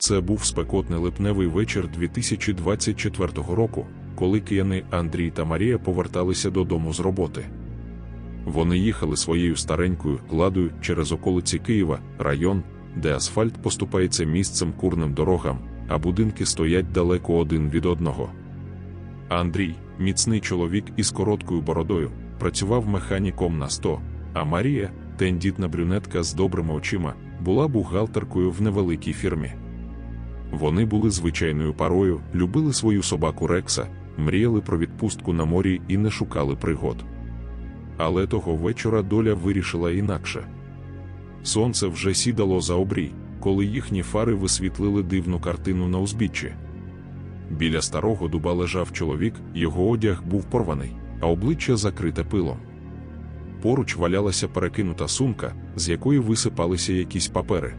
Це був спекотний липневий вечір 2024 року, коли кияни Андрій та Марія поверталися додому з роботи. Вони їхали своєю старенькою ладою через околиці Києва, район, де асфальт поступається місцем курним дорогам, а будинки стоять далеко один від одного. Андрій, міцний чоловік із короткою бородою, працював механіком на 100, а Марія, тендітна брюнетка з добрими очима, була бухгалтеркою в невеликій фірмі. Вони були звичайною парою, любили свою собаку Рекса, мріяли про відпустку на морі і не шукали пригод. Але того вечора доля вирішила інакше. Сонце вже сідало за обрій, коли їхні фари висвітлили дивну картину на узбіччі. Біля старого дуба лежав чоловік, його одяг був порваний, а обличчя закрите пилом. Поруч валялася перекинута сумка, з якої висипалися якісь папери.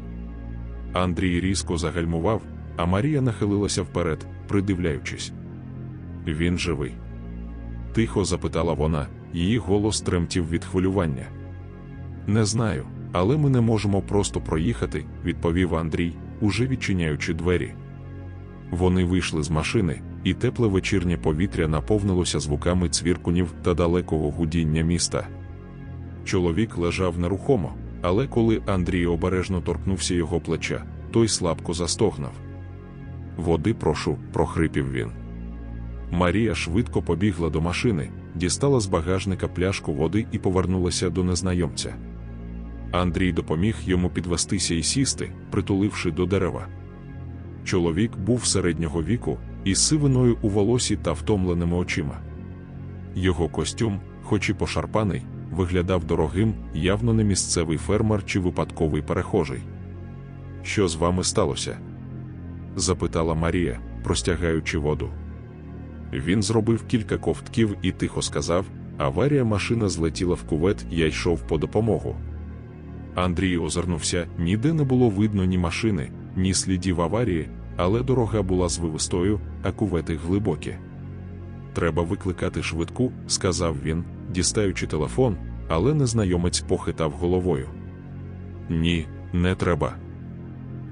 Андрій різко загальмував, а Марія нахилилася вперед, придивляючись. Він живий. Тихо запитала вона, її голос тремтів від хвилювання. Не знаю, але ми не можемо просто проїхати, відповів Андрій, уже відчиняючи двері. Вони вийшли з машини, і тепле вечірнє повітря наповнилося звуками цвіркунів та далекого гудіння міста. Чоловік лежав нерухомо, але коли Андрій обережно торкнувся його плеча, той слабко застогнав. Води прошу, прохрипів він. Марія швидко побігла до машини, дістала з багажника пляшку води і повернулася до незнайомця. Андрій допоміг йому підвестися і сісти, притуливши до дерева. Чоловік був середнього віку, із сивиною у волосі та втомленими очима. Його костюм, хоч і пошарпаний, виглядав дорогим, явно не місцевий фермер чи випадковий перехожий. Що з вами сталося? Запитала Марія, простягаючи воду. Він зробив кілька ковтків і тихо сказав: аварія машина злетіла в кувет, я йшов по допомогу. Андрій озирнувся, ніде не було видно ні машини, ні слідів аварії, але дорога була звивистою, а кувети глибокі. Треба викликати швидку, сказав він, дістаючи телефон, але незнайомець похитав головою. Ні, не треба.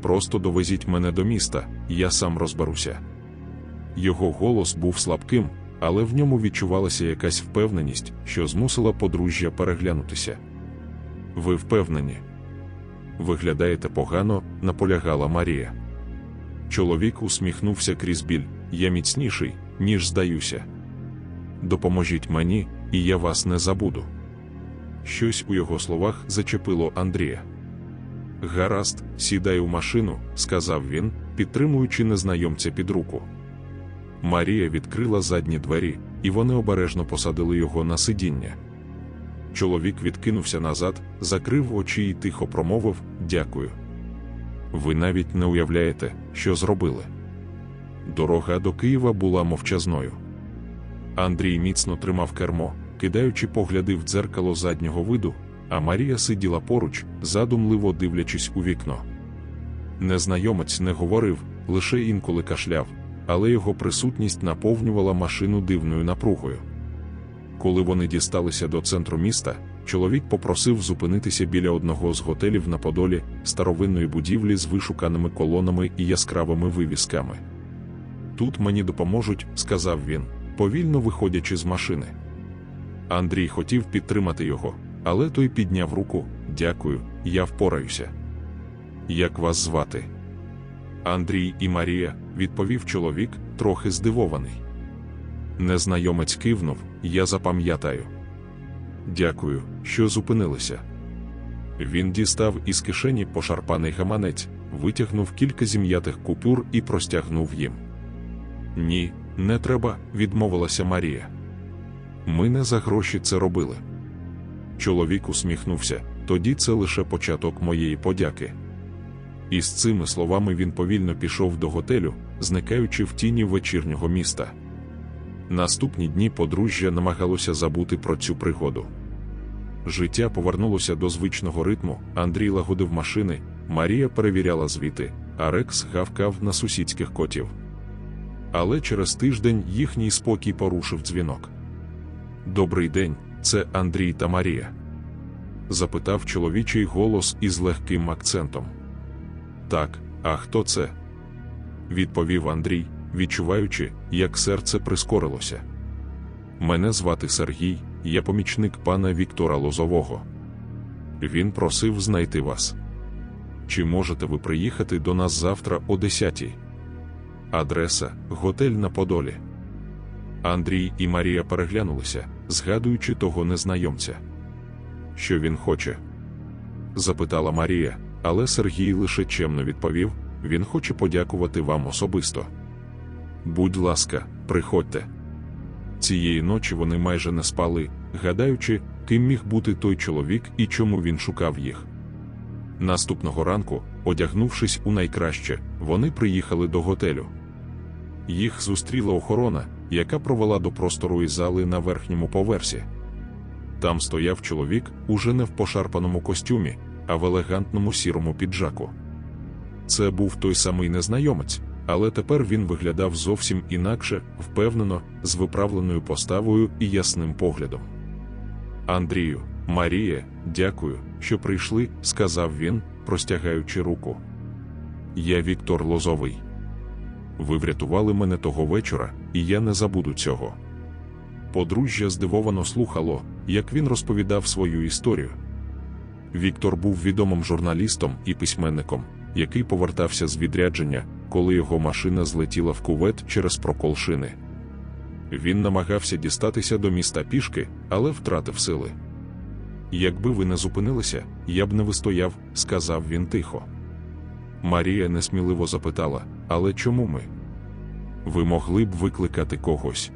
Просто довезіть мене до міста, я сам розберуся. Його голос був слабким, але в ньому відчувалася якась впевненість, що змусила подружжя переглянутися. Ви впевнені? Виглядаєте погано, наполягала Марія. Чоловік усміхнувся крізь біль, я міцніший, ніж здаюся. Допоможіть мені, і я вас не забуду. Щось у його словах зачепило Андрія. Гаразд, сідай у машину, сказав він, підтримуючи незнайомця під руку. Марія відкрила задні двері, і вони обережно посадили його на сидіння. Чоловік відкинувся назад, закрив очі і тихо промовив Дякую. Ви навіть не уявляєте, що зробили. Дорога до Києва була мовчазною. Андрій міцно тримав кермо, кидаючи погляди в дзеркало заднього виду, а Марія сиділа поруч, задумливо дивлячись у вікно. Незнайомець не говорив, лише інколи кашляв, але його присутність наповнювала машину дивною напругою. Коли вони дісталися до центру міста, чоловік попросив зупинитися біля одного з готелів на Подолі, старовинної будівлі з вишуканими колонами і яскравими вивісками. Тут мені допоможуть, сказав він, повільно виходячи з машини. Андрій хотів підтримати його, але той підняв руку Дякую, я впораюся. Як вас звати? Андрій і Марія, відповів чоловік, трохи здивований. Незнайомець кивнув, я запам'ятаю. Дякую, що зупинилися. Він дістав із кишені пошарпаний гаманець, витягнув кілька зім'ятих купюр і простягнув їм. Ні, не треба, відмовилася Марія. Ми не за гроші це робили. Чоловік усміхнувся, тоді це лише початок моєї подяки. І з цими словами він повільно пішов до готелю, зникаючи в тіні вечірнього міста. Наступні дні подружжя намагалося забути про цю пригоду. Життя повернулося до звичного ритму, Андрій лагодив машини, Марія перевіряла звіти, а Рекс гавкав на сусідських котів. Але через тиждень їхній спокій порушив дзвінок. Добрий день, це Андрій та Марія. Запитав чоловічий голос із легким акцентом. Так, а хто це? відповів Андрій, відчуваючи, як серце прискорилося. Мене звати Сергій, я помічник пана Віктора Лозового. Він просив знайти вас. Чи можете ви приїхати до нас завтра о 10 Адреса готель на Подолі. Андрій і Марія переглянулися, згадуючи того незнайомця. Що він хоче? запитала Марія, але Сергій лише чемно відповів: він хоче подякувати вам особисто. Будь ласка, приходьте. Цієї ночі вони майже не спали, гадаючи, ким міг бути той чоловік і чому він шукав їх. Наступного ранку, одягнувшись у найкраще, вони приїхали до готелю. Їх зустріла охорона, яка провела до просторої зали на верхньому поверсі. Там стояв чоловік уже не в пошарпаному костюмі, а в елегантному сірому піджаку. Це був той самий незнайомець, але тепер він виглядав зовсім інакше, впевнено, з виправленою поставою і ясним поглядом. Андрію, Марія, дякую, що прийшли, сказав він, простягаючи руку. Я Віктор Лозовий. Ви врятували мене того вечора, і я не забуду цього. Подружжя здивовано слухало, як він розповідав свою історію. Віктор був відомим журналістом і письменником, який повертався з відрядження, коли його машина злетіла в кувет через прокол шини. Він намагався дістатися до міста пішки, але втратив сили. Якби ви не зупинилися, я б не вистояв, сказав він тихо. Марія несміливо запитала: Але чому ми? Ви могли б викликати когось.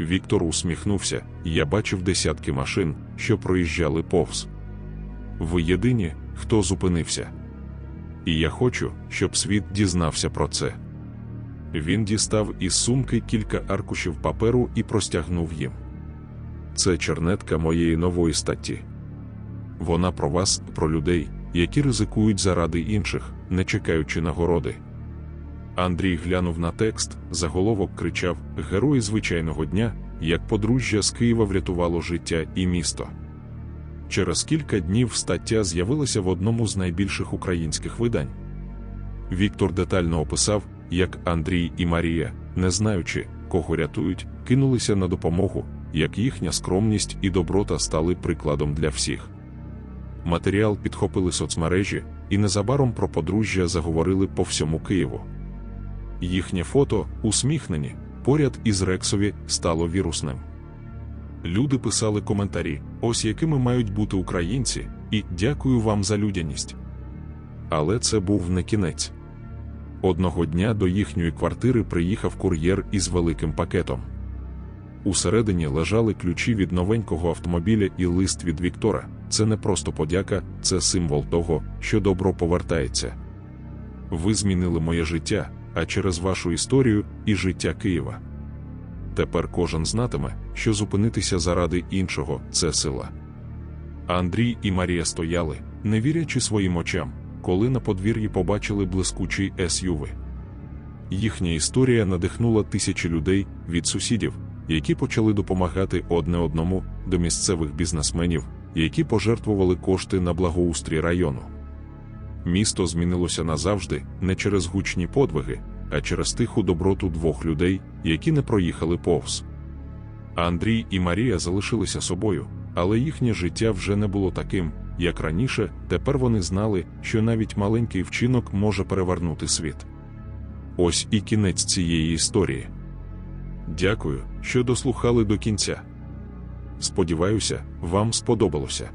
Віктор усміхнувся, я бачив десятки машин, що проїжджали повз. Ви єдині, хто зупинився. І я хочу, щоб світ дізнався про це. Він дістав із сумки кілька аркушів паперу і простягнув їм. Це чернетка моєї нової статті. Вона про вас, про людей, які ризикують заради інших, не чекаючи нагороди. Андрій глянув на текст, заголовок кричав Герої звичайного дня, як подружжя з Києва врятувало життя і місто. Через кілька днів стаття з'явилася в одному з найбільших українських видань. Віктор детально описав, як Андрій і Марія, не знаючи, кого рятують, кинулися на допомогу, як їхня скромність і доброта стали прикладом для всіх. Матеріал підхопили соцмережі, і незабаром про подружжя заговорили по всьому Києву. Їхнє фото, усміхнені, поряд із Рексові, стало вірусним. Люди писали коментарі, ось якими мають бути українці, і дякую вам за людяність. Але це був не кінець. Одного дня до їхньої квартири приїхав кур'єр із великим пакетом. Усередині лежали ключі від новенького автомобіля і лист від Віктора. Це не просто подяка, це символ того, що добро повертається. Ви змінили моє життя, а через вашу історію і життя Києва. Тепер кожен знатиме, що зупинитися заради іншого це сила. Андрій і Марія стояли, не вірячи своїм очам, коли на подвір'ї побачили блискучий SUV. Їхня історія надихнула тисячі людей від сусідів, які почали допомагати одне одному до місцевих бізнесменів, які пожертвували кошти на благоустрій району. Місто змінилося назавжди не через гучні подвиги, а через тиху доброту двох людей, які не проїхали повз. Андрій і Марія залишилися собою, але їхнє життя вже не було таким, як раніше. Тепер вони знали, що навіть маленький вчинок може перевернути світ. Ось і кінець цієї історії. Дякую, що дослухали до кінця. Сподіваюся, вам сподобалося.